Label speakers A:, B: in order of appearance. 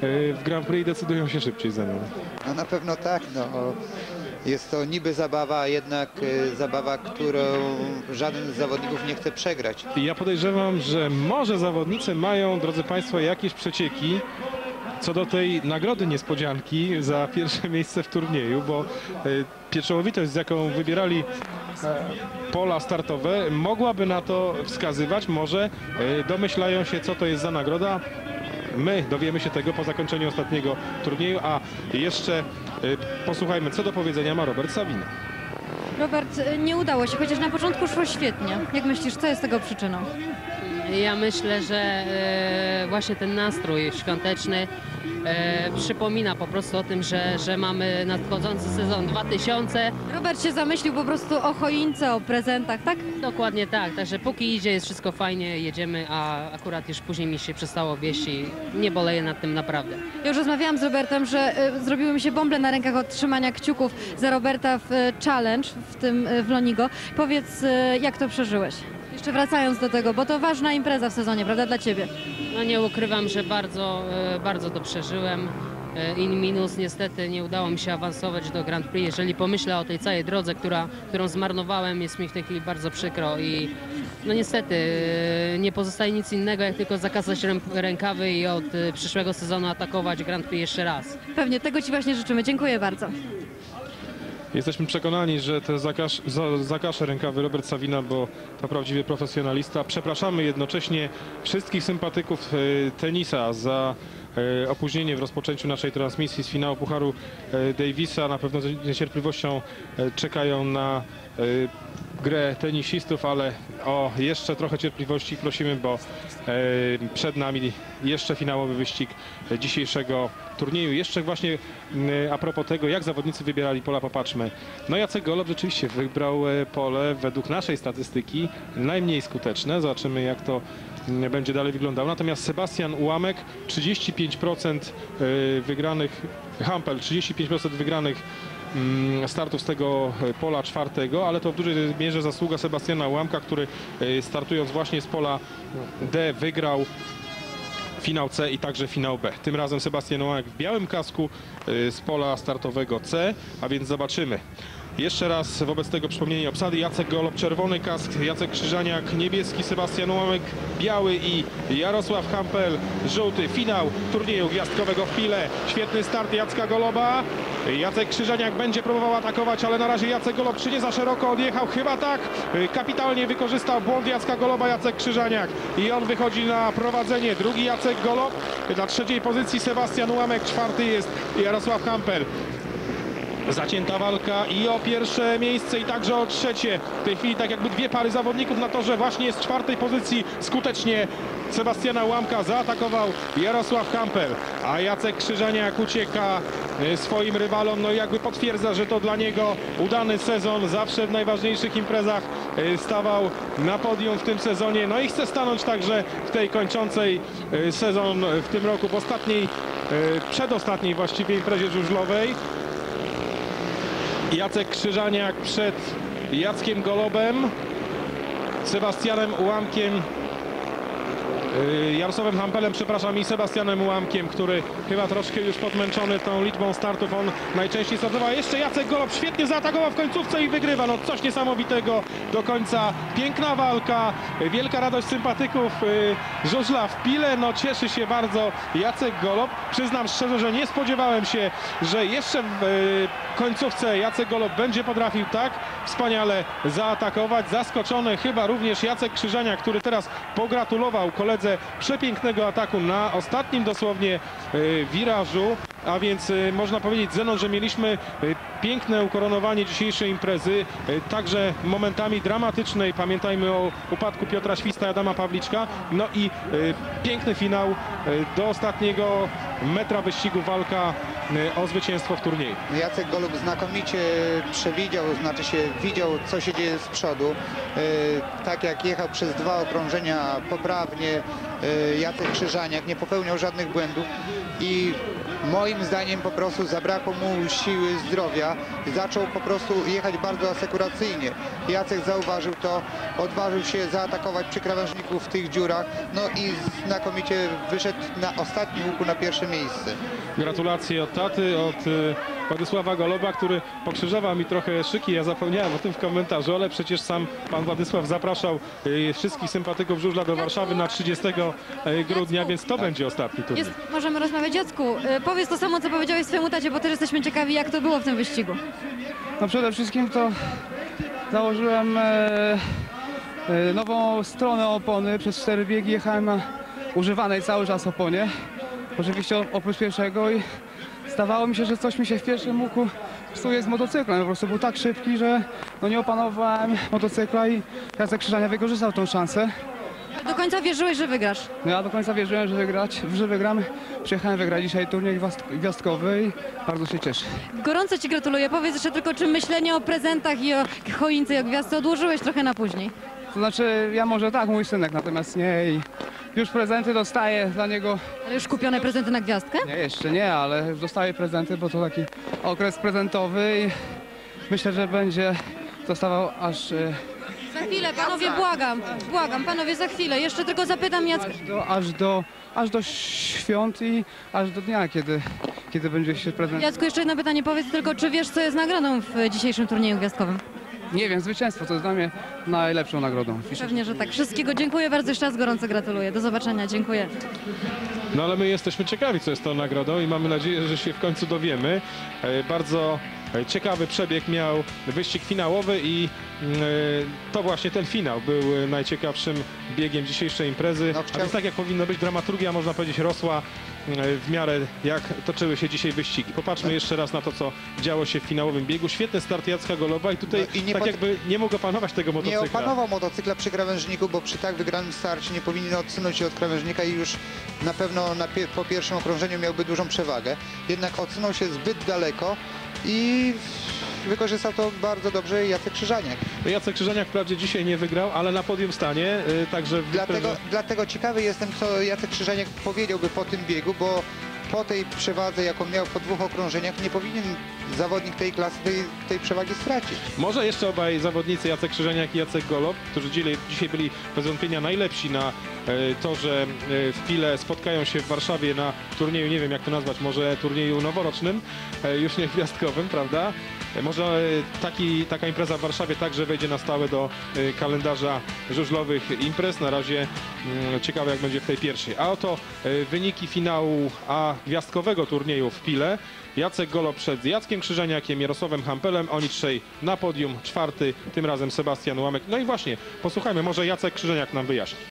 A: w Grand Prix decydują się szybciej ze mną.
B: No na pewno tak, no. Jest to niby zabawa, a jednak e, zabawa, którą żaden z zawodników nie chce przegrać.
A: Ja podejrzewam, że może zawodnicy mają, drodzy Państwo, jakieś przecieki co do tej nagrody niespodzianki za pierwsze miejsce w turnieju, bo e, pieczołowitość, z jaką wybierali e, pola startowe, mogłaby na to wskazywać. Może e, domyślają się, co to jest za nagroda. My dowiemy się tego po zakończeniu ostatniego turnieju, a jeszcze e, posłuchajmy, co do powiedzenia ma Robert Savina.
C: Robert, y, nie udało się, chociaż na początku szło świetnie. Jak myślisz, co jest tego przyczyną?
D: Ja myślę, że e, właśnie ten nastrój świąteczny e, przypomina po prostu o tym, że, że mamy nadchodzący sezon 2000.
C: Robert się zamyślił po prostu o choince, o prezentach, tak?
D: Dokładnie tak, także póki idzie jest wszystko fajnie, jedziemy, a akurat już później mi się przestało wieść i nie boleję nad tym naprawdę.
C: Ja już rozmawiałam z Robertem, że y, zrobiły mi się bąble na rękach od trzymania kciuków za Roberta w y, challenge, w tym y, w Lonigo. Powiedz, jak to przeżyłeś? Jeszcze wracając do tego, bo to ważna impreza w sezonie, prawda, dla Ciebie?
D: No nie ukrywam, że bardzo, e, bardzo to przeżyłem. E, In minus niestety nie udało mi się awansować do Grand Prix. Jeżeli pomyślę o tej całej drodze, która, którą zmarnowałem, jest mi w tej chwili bardzo przykro i no niestety e, nie pozostaje nic innego, jak tylko zakasać rę- rękawy i od przyszłego sezonu atakować Grand Prix jeszcze raz.
C: Pewnie, tego Ci właśnie życzymy. Dziękuję bardzo.
A: Jesteśmy przekonani, że to zakaż, za- zakaże rękawy Robert Savina, bo to prawdziwy profesjonalista. Przepraszamy jednocześnie wszystkich sympatyków e, tenisa za e, opóźnienie w rozpoczęciu naszej transmisji z finału Pucharu e, Davisa. Na pewno z niecierpliwością czekają na grę tenisistów, ale o jeszcze trochę cierpliwości prosimy, bo e, przed nami jeszcze finałowy wyścig dzisiejszego turnieju. Jeszcze właśnie m, a propos tego, jak zawodnicy wybierali pola, popatrzmy. No Jacek Golob rzeczywiście wybrał e, pole według naszej statystyki najmniej skuteczne. Zobaczymy jak to m, będzie dalej wyglądało. Natomiast Sebastian Ułamek 35% e, wygranych, Hampel 35% wygranych mm, startów z tego e, pola czwartego, ale to w dużej mierze zasługa Sebastiana Ułamka, który e, startując właśnie z pola D wygrał finał C i także finał B. Tym razem Sebastian Ułamek w białym kasku y, z pola startowego C, a więc zobaczymy. Jeszcze raz wobec tego przypomnienie obsady. Jacek Golob, czerwony kask, Jacek Krzyżaniak, niebieski, Sebastian Ułamek, biały i Jarosław Hampel, żółty. Finał turnieju gwiazdkowego w Pile. Świetny start Jacka Goloba. Jacek Krzyżaniak będzie próbował atakować, ale na razie Jacek Golob czy nie za szeroko odjechał? Chyba tak. Kapitalnie wykorzystał błąd Jacka Goloba, Jacek Krzyżaniak. I on wychodzi na prowadzenie. Drugi Jacek Golob. Na trzeciej pozycji Sebastian Ułamek. Czwarty jest Jarosław Hampel. Zacięta walka i o pierwsze miejsce i także o trzecie. W tej chwili tak jakby dwie pary zawodników na torze właśnie z czwartej pozycji skutecznie Sebastiana Łamka zaatakował Jarosław Kampel, a Jacek Krzyżaniak ucieka e, swoim rywalom, no i jakby potwierdza, że to dla niego udany sezon, zawsze w najważniejszych imprezach e, stawał na podium w tym sezonie, no i chce stanąć także w tej kończącej e, sezon w tym roku, w ostatniej, przedostatniej właściwie imprezie żużlowej. Jacek Krzyżaniak przed Jackiem Golobem, Sebastianem Ułamkiem, Jarosławem Hampelem, przepraszam, i Sebastianem Ułamkiem, który chyba troszkę już podmęczony tą liczbą startów. On najczęściej startował. Jeszcze Jacek Golob świetnie zaatakował w końcówce i wygrywa. No coś niesamowitego do końca. Piękna walka, wielka radość sympatyków yy, żużla w Pile. No cieszy się bardzo Jacek Golob. Przyznam szczerze, że nie spodziewałem się, że jeszcze w yy, końcówce Jacek Golob będzie potrafił tak wspaniale zaatakować. Zaskoczony chyba również Jacek Krzyżania, który teraz pogratulował koledze przepięknego ataku na ostatnim dosłownie y, wirażu. A więc y, można powiedzieć, Zenon, że mieliśmy y, piękne ukoronowanie dzisiejszej imprezy, także momentami dramatycznej. Pamiętajmy o upadku Piotra Śwista i Adama Pawliczka. No i piękny finał do ostatniego metra wyścigu walka o zwycięstwo w turnieju.
B: Jacek Golub znakomicie przewidział, znaczy się widział, co się dzieje z przodu. E, Tak jak jechał przez dwa okrążenia poprawnie, e, Jacek Krzyżaniak nie popełniał żadnych błędów. i moim zdaniem po prostu zabrakło mu siły, zdrowia. Zaczął po prostu jechać bardzo asekuracyjnie. Jacek zauważył to, odważył się zaatakować przy krawężniku w tych dziurach, no i znakomicie wyszedł na ostatnim łuku na pierwsze miejsce.
A: Gratulacje od taty, od y, Władysława Goloba, który pokrzyżował mi trochę szyki. Ja zapomniałem o tym w komentarzu, ale przecież sam pan Władysław zapraszał y, wszystkich sympatyków żużla do Warszawy na 30 grudnia, więc to będzie ostatni turniej.
C: Jest, możemy rozmawiać. Jacku, y, powiedz to samo, co powiedziałeś swojemu tacie, bo też jesteśmy ciekawi, jak to było w tym wyścigu.
E: No przede wszystkim to założyłem e, e, nową stronę opony. Przez cztery biegi jechałem na używanej cały czas oponie. Oczywiście oprócz pierwszego i zdawało mi się, że coś mi się w pierwszym łuku psuje z motocyklem. Po prostu był tak szybki, że no nie opanowałem motocykla i Jacek Krzyżania wykorzystał tą szansę.
C: Do końca wierzyłeś, że wygrasz.
E: No ja do końca wierzyłem, że wygrać, że wygram. Przyjechałem wygrać dzisiaj turniej gwiazd- gwiazdkowy i bardzo się cieszę.
C: Gorąco Ci gratuluję. Powiedz jeszcze tylko, czy myślenie o prezentach i o choince i o gwiazdce odłożyłeś trochę na później.
E: To znaczy, ja może tak, mój synek, natomiast nie i już prezenty dostaję dla niego.
C: Ale już kupione prezenty na gwiazdkę?
E: Nie, jeszcze nie, ale dostaję prezenty, bo to taki okres prezentowy i myślę, że będzie dostawał aż, e,
C: Za chwilę, panowie, błagam. Błagam, panowie, za chwilę. Jeszcze tylko zapytam Jacka.
E: aż, do, aż, do, aż do świąt i aż do dnia, kiedy, kiedy będzie się prezent.
C: Jacku, jeszcze jedno pytanie. Powiedz tylko, czy wiesz, co jest nagrodą w dzisiejszym turnieju gwiazdkowym?
E: Nie wiem, zwycięstwo to jest dla mnie najlepszą nagrodą.
C: Pewnie, że tak. Wszystkiego dziękuję bardzo. Jeszcze raz gorąco gratuluję. Do zobaczenia. Dziękuję.
A: No ale my jesteśmy ciekawi, co jest tą nagrodą i mamy nadzieję, że się w końcu dowiemy. E, Bardzo ciekawy przebieg miał wyścig finałowy i mm, e, to właśnie ten finał był e, najciekawszym biegiem dzisiejszej imprezy.
B: No,
A: A więc tak jak powinno być, dramaturgia można powiedzieć rosła e, w miarę jak toczyły się dzisiaj wyścigi. Popatrzmy jeszcze raz na to, co działo się w finałowym biegu. Świetny start Jacka Goloba i tutaj
B: No i nie
A: tak
B: pot-
A: jakby nie mógł opanować tego
B: Nie
A: motocykla.
B: opanował motocykla przy krawężniku, bo przy tak wygranym starcie nie powinien odsunąć się od krawężnika i już na pewno na pie po pierwszym okrążeniu miałby dużą przewagę. Jednak odsunął się zbyt daleko i wykorzystał to bardzo dobrze Jacek Krzyżaniak.
A: Jacek Krzyżaniak wprawdzie dzisiaj nie wygrał, ale na podium stanie, e, także
B: Dlatego,
A: imprezie-
B: dlatego ciekawy jestem, co Jacek Krzyżaniak powiedziałby po tym biegu, bo po tej przewadze, jaką miał po dwóch okrążeniach, nie powinien zawodnik tej klasy tej, tej przewagi stracić.
A: Może jeszcze obaj zawodnicy, Jacek Krzyżeniak i Jacek Golob, którzy dzisiaj, byli bez wątpienia najlepsi na e, to, że e, w Pile spotkają się w Warszawie na turnieju, nie wiem jak to nazwać, może turnieju noworocznym, e, już nie gwiazdkowym, prawda? Może taki, taka impreza w Warszawie także wejdzie na stałe do kalendarza żużlowych imprez. Na razie mm, ciekawe jak będzie w tej pierwszej. A oto wyniki finału A gwiazdkowego turnieju w Pile. Jacek Golo przed Jackiem Krzyżeniakiem, Jarosławem Hampelem, oni trzej na podium, czwarty, tym razem Sebastian Łamek. No i właśnie, posłuchajmy, może Jacek Krzyżeniak nam wyjaśni.